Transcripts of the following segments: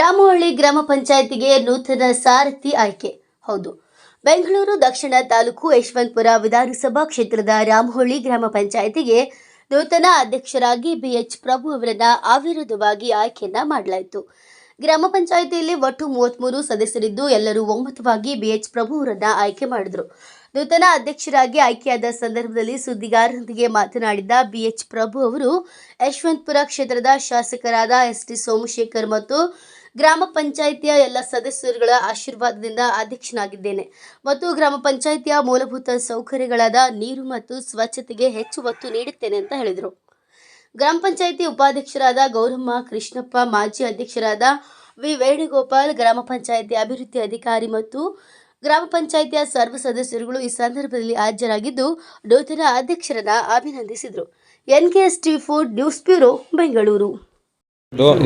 ರಾಮವಳ್ಳಿ ಗ್ರಾಮ ಪಂಚಾಯತಿಗೆ ನೂತನ ಸಾರಥಿ ಆಯ್ಕೆ. ಹೌದು. ಬೆಂಗಳೂರು, ದಕ್ಷಿಣ ತಾಲೂಕು, ಯಶವಂತಪುರ ವಿಧಾನಸಭಾ ಕ್ಷೇತ್ರದ ರಾಮಹೊಳ್ಳಿ ಗ್ರಾಮ ಪಂಚಾಯತಿಗೆ ನೂತನ ಅಧ್ಯಕ್ಷರಾಗಿ ಬಿಎಚ್ ಪ್ರಭು ಅವರನ್ನ ಅವಿರೋಧವಾಗಿ ಆಯ್ಕೆಯನ್ನ ಮಾಡಲಾಯಿತು. ಗ್ರಾಮ ಪಂಚಾಯಿತಿಯಲ್ಲಿ ಒಟ್ಟು ಮೂವತ್ಮೂರು ಸದಸ್ಯರಿದ್ದು ಎಲ್ಲರೂ ಒಮ್ಮತವಾಗಿ ಬಿಎಚ್ ಪ್ರಭು ಅವರನ್ನ ಆಯ್ಕೆ ಮಾಡಿದರು. ನೂತನ ಅಧ್ಯಕ್ಷರಾಗಿ ಆಯ್ಕೆಯಾದ ಸಂದರ್ಭದಲ್ಲಿ ಸುದ್ದಿಗಾರರೊಂದಿಗೆ ಮಾತನಾಡಿದ ಬಿಎಚ್ ಪ್ರಭು ಅವರು, ಯಶವಂತಪುರ ಕ್ಷೇತ್ರದ ಶಾಸಕರಾದ ಎಸ್ ಟಿ ಸೋಮಶೇಖರ್ ಮತ್ತು ಗ್ರಾಮ ಪಂಚಾಯಿತಿಯ ಎಲ್ಲ ಸದಸ್ಯರುಗಳ ಆಶೀರ್ವಾದದಿಂದ ಅಧ್ಯಕ್ಷನಾಗಿದ್ದೇನೆ ಮತ್ತು ಗ್ರಾಮ ಪಂಚಾಯಿತಿಯ ಮೂಲಭೂತ ಸೌಕರ್ಯಗಳಾದ ನೀರು ಮತ್ತು ಸ್ವಚ್ಛತೆಗೆ ಹೆಚ್ಚು ಒತ್ತು ನೀಡುತ್ತೇನೆ ಅಂತ ಹೇಳಿದರು. ಗ್ರಾಮ ಪಂಚಾಯಿತಿ ಉಪಾಧ್ಯಕ್ಷರಾದ ಗೌರಮ್ಮ ಕೃಷ್ಣಪ್ಪ, ಮಾಜಿ ಅಧ್ಯಕ್ಷರಾದ ವಿ. ವೇಣುಗೋಪಾಲ್, ಗ್ರಾಮ ಪಂಚಾಯಿತಿ ಅಭಿವೃದ್ಧಿ ಅಧಿಕಾರಿ ಮತ್ತು ಗ್ರಾಮ ಪಂಚಾಯಿತಿಯ ಸರ್ವ ಸದಸ್ಯರುಗಳು ಈ ಸಂದರ್ಭದಲ್ಲಿ ಹಾಜರಾಗಿದ್ದು, ನೂತನ ಅಧ್ಯಕ್ಷರನ್ನ ಅಭಿನಂದಿಸಿದರು. N K S T four news bureau, Bengaluru.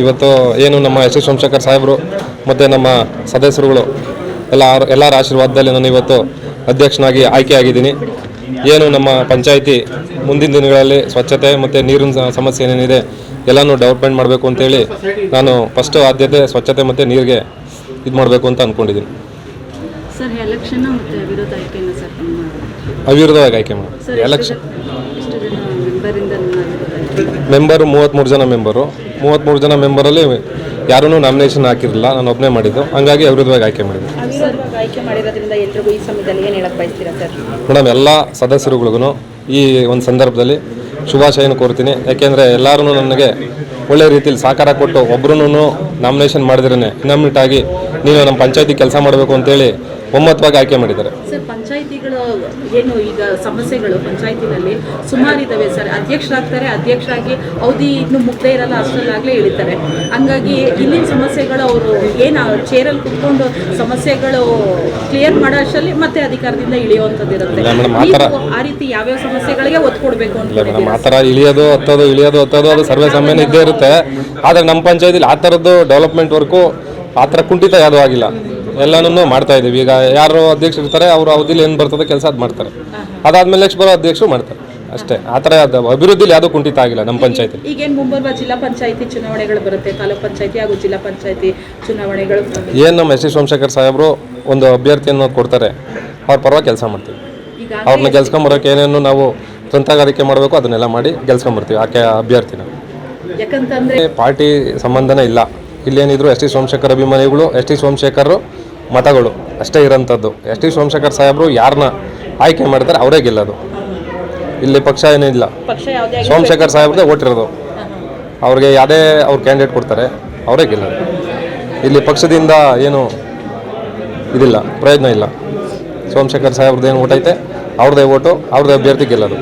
ಇವತ್ತು ಏನು ನಮ್ಮ ಎಸ್. ಎಸ್. ಸೋಮಶೇಖರ್ ಸಾಹೇಬರು ಮತ್ತು ನಮ್ಮ ಸದಸ್ಯರುಗಳು ಎಲ್ಲ ಎಲ್ಲರ ಆಶೀರ್ವಾದದಲ್ಲಿ ನಾನು ಇವತ್ತು ಅಧ್ಯಕ್ಷನಾಗಿ ಆಯ್ಕೆಯಾಗಿದ್ದೀನಿ. ಏನು ನಮ್ಮ ಪಂಚಾಯಿತಿ ಮುಂದಿನ ದಿನಗಳಲ್ಲಿ ಸ್ವಚ್ಛತೆ ಮತ್ತು ನೀರಿನ ಸಮಸ್ಯೆ ಏನೇನಿದೆ ಎಲ್ಲನೂ ಡೆವಲಪ್ಮೆಂಟ್ ಮಾಡಬೇಕು ಅಂತೇಳಿ ನಾನು ಫಸ್ಟು ಆದ್ಯತೆ ಸ್ವಚ್ಛತೆ ಮತ್ತು ನೀರಿಗೆ ಇದು ಮಾಡಬೇಕು ಅಂತ ಅಂದ್ಕೊಂಡಿದ್ದೀನಿ ಅವಿರೋಧವಾಗಿ ಆಯ್ಕೆ ಮಾಡಿ ಎಲೆಕ್ಷನ್ ಮೆಂಬರು ಮೂವತ್ತ್ಮೂರು ಜನ ಮೆಂಬರು ಮೂವತ್ತ್ಮೂರು ಜನ? ಮೆಂಬರಲ್ಲಿ ಯಾರೂ ನಾಮಿನೇಷನ್ ಹಾಕಿರಲಿಲ್ಲ ನಾನು ಒಬ್ಬನೇ ಮಾಡಿದ್ದು. ಹಂಗಾಗಿ ಅವಿರೋಧವಾಗಿ ಆಯ್ಕೆ ಮಾಡಿದ್ದು. ಮೇಡಮ್ ಎಲ್ಲ ಸದಸ್ಯರುಗಳಿಗೂ ಈ ಒಂದು ಸಂದರ್ಭದಲ್ಲಿ ಶುಭಾಶಯನ ಕೋರ್ತೀನಿ. ಯಾಕೆಂದರೆ ಎಲ್ಲರೂ ನನಗೆ ಒಳ್ಳೆ ರೀತಿಯಲ್ಲಿ ಸಹಕಾರ ಕೊಟ್ಟು ಒಬ್ಬರೂ ನಾಮಿನೇಷನ್ ಮಾಡಿದ್ರೇ ಇನಾಮಿನೇಟ್ ಆಗಿ ನೀನು ನಮ್ಮ ಪಂಚಾಯತಿ ಕೆಲಸ ಮಾಡಬೇಕು ಅಂತೇಳಿ ಒಮ್ಮತವಾಗಿ ಆಯ್ಕೆ ಮಾಡಿದ್ದಾರೆ. ಏನು ಈಗ ಸಮಸ್ಯೆಗಳು ಪಂಚಾಯತಿನಲ್ಲಿ ಸುಮಾರು ಇದ್ದಾವೆ ಸರ್. ಅಧ್ಯಕ್ಷರಾಗ್ತಾರೆ ಅಧ್ಯಕ್ಷರಾಗಿ ಅವಧಿ ಇನ್ನು ಮುಕ್ತ ಇರಲ್ಲ ಅಷ್ಟರಲ್ಲಾಗಲೇ ಇಳಿತಾರೆ. ಹಂಗಾಗಿ ಇಲ್ಲಿನ ಸಮಸ್ಯೆಗಳು ಅವರು ಏನು ಚೇರಲ್ಲಿ ಕುತ್ಕೊಂಡು ಸಮಸ್ಯೆಗಳು ಕ್ಲಿಯರ್ ಮಾಡೋ ಅಷ್ಟರಲ್ಲಿ ಮತ್ತೆ ಅಧಿಕಾರದಿಂದ ಇಳಿಯುವಂಥದ್ದು ಇರುತ್ತೆ. ಆ ರೀತಿ ಯಾವ್ಯಾವ ಸಮಸ್ಯೆಗಳಿಗೆ ಒತ್ತು ಕೊಡಬೇಕು ಅಂತ ಆ ಥರ ಇಳಿಯೋದು ಹತ್ತೋದು ಇಳಿಯೋದು ಹತ್ತೋದು ಅದು ಸರ್ವೇ ಸಾಮಾನ್ಯ ಇದ್ದೇ ಇರುತ್ತೆ. ಆದರೆ ನಮ್ಮ ಪಂಚಾಯತಿಲಿ ಆ ಥರದ್ದು ಡೆವಲಪ್ಮೆಂಟ್ ವರ್ಕು ಆ ಥರ ಕುಂಠಿತ ಯಾವುದೂ ಆಗಿಲ್ಲ. ಎಲ್ಲನೂ ಮಾಡ್ತಾ ಇದ್ದೀವಿ. ಈಗ ಯಾರು ಅಧ್ಯಕ್ಷರು ಇರ್ತಾರೆ ಅವರು ಅವಧಿಲಿ ಏನು ಬರ್ತದೆ ಕೆಲಸ ಅದು ಮಾಡ್ತಾರೆ. ಅದಾದ್ಮೇಲೆ ನೆಕ್ಸ್ಟ್ ಬರೋ ಅಧ್ಯಕ್ಷರು ಮಾಡ್ತಾರೆ. ಅಷ್ಟೇ. ಆ ಥರ ಅಭಿವೃದ್ಧಿಲಿ ಯಾವುದೂ ಕುಂಠಿತ ಆಗಿಲ್ಲ ನಮ್ಮ ಪಂಚಾಯತಿ. ಈಗೇನು ಮುಂಬರುವ ಜಿಲ್ಲಾ ಪಂಚಾಯತಿ ಚುನಾವಣೆಗಳು ಬರುತ್ತೆ. ತಾಲೂಕ್ ಪಂಚಾಯತಿ ಹಾಗೂ ಜಿಲ್ಲಾ ಪಂಚಾಯತಿ ಚುನಾವಣೆಗಳು. ಏನು ನಮ್ಮ ಎಸ್ ಸಿ ಸೋಮಶೇಖರ್ ಸಾಹೇಬರು ಒಂದು ಅಭ್ಯರ್ಥಿಯನ್ನು ಕೊಡ್ತಾರೆ. ಅವ್ರ ಪರವಾಗಿ ಕೆಲಸ ಮಾಡ್ತೀವಿ. ಅವ್ರನ್ನ ಗೆಲ್ಸ್ಕೊಂಬರೋಕೆ ಏನೇನು ನಾವು ಸ್ವಂತಗಾರಿಕೆ ಮಾಡಬೇಕು ಅದನ್ನೆಲ್ಲ ಮಾಡಿ ಗೆಲ್ಸ್ಕೊಂಬರ್ತೀವಿ ಆಕೆ ಅಭ್ಯರ್ಥಿನ. ಯಾಕಂತಂದ್ರೆ ಪಾರ್ಟಿ ಸಂಬಂಧನೇ ಇಲ್ಲ. ಇಲ್ಲೇನಿದ್ರು ಎಸ್ ಟಿ ಸೋಮಶೇಖರ್ ಅಭಿಮಾನಿಗಳು ಎಸ್ ಟಿ ಸೋಮಶೇಖರ್ ಮತಗಳು ಅಷ್ಟೇ ಇರೋಂಥದ್ದು. ಎಸ್ ಟಿ ಸೋಮಶೇಖರ್ ಸಾಹೇಬರು ಯಾರನ್ನ ಆಯ್ಕೆ ಮಾಡ್ತಾರೆ ಅವರೇ ಗೆಲ್ಲೋದು. ಇಲ್ಲಿ ಪಕ್ಷ ಏನಿಲ್ಲ ಪಕ್ಷ ಯಾವುದೇ ಸೋಮಶೇಖರ್ ಸಾಹೇಬ್ರದೇ ಓಟಿರೋದು ಅವ್ರಿಗೆ ಯಾವುದೇ ಅವ್ರು ಕ್ಯಾಂಡಿಡೇಟ್ ಕೊಡ್ತಾರೆ ಅವರೇ ಗೆಲ್ಲೋದು. ಇಲ್ಲಿ ಪಕ್ಷದಿಂದ ಏನು ಇದಿಲ್ಲ ಪ್ರಯೋಜನ ಇಲ್ಲ. ಸೋಮಶೇಖರ್ ಸಾಹೇಬ್ರದ್ದು ಏನು ಓಟೈತೆ ಅವ್ರದ್ದೇ ಓಟು ಅವ್ರದ್ದೇ ಅಭ್ಯರ್ಥಿ ಗೆಲ್ಲೋದು.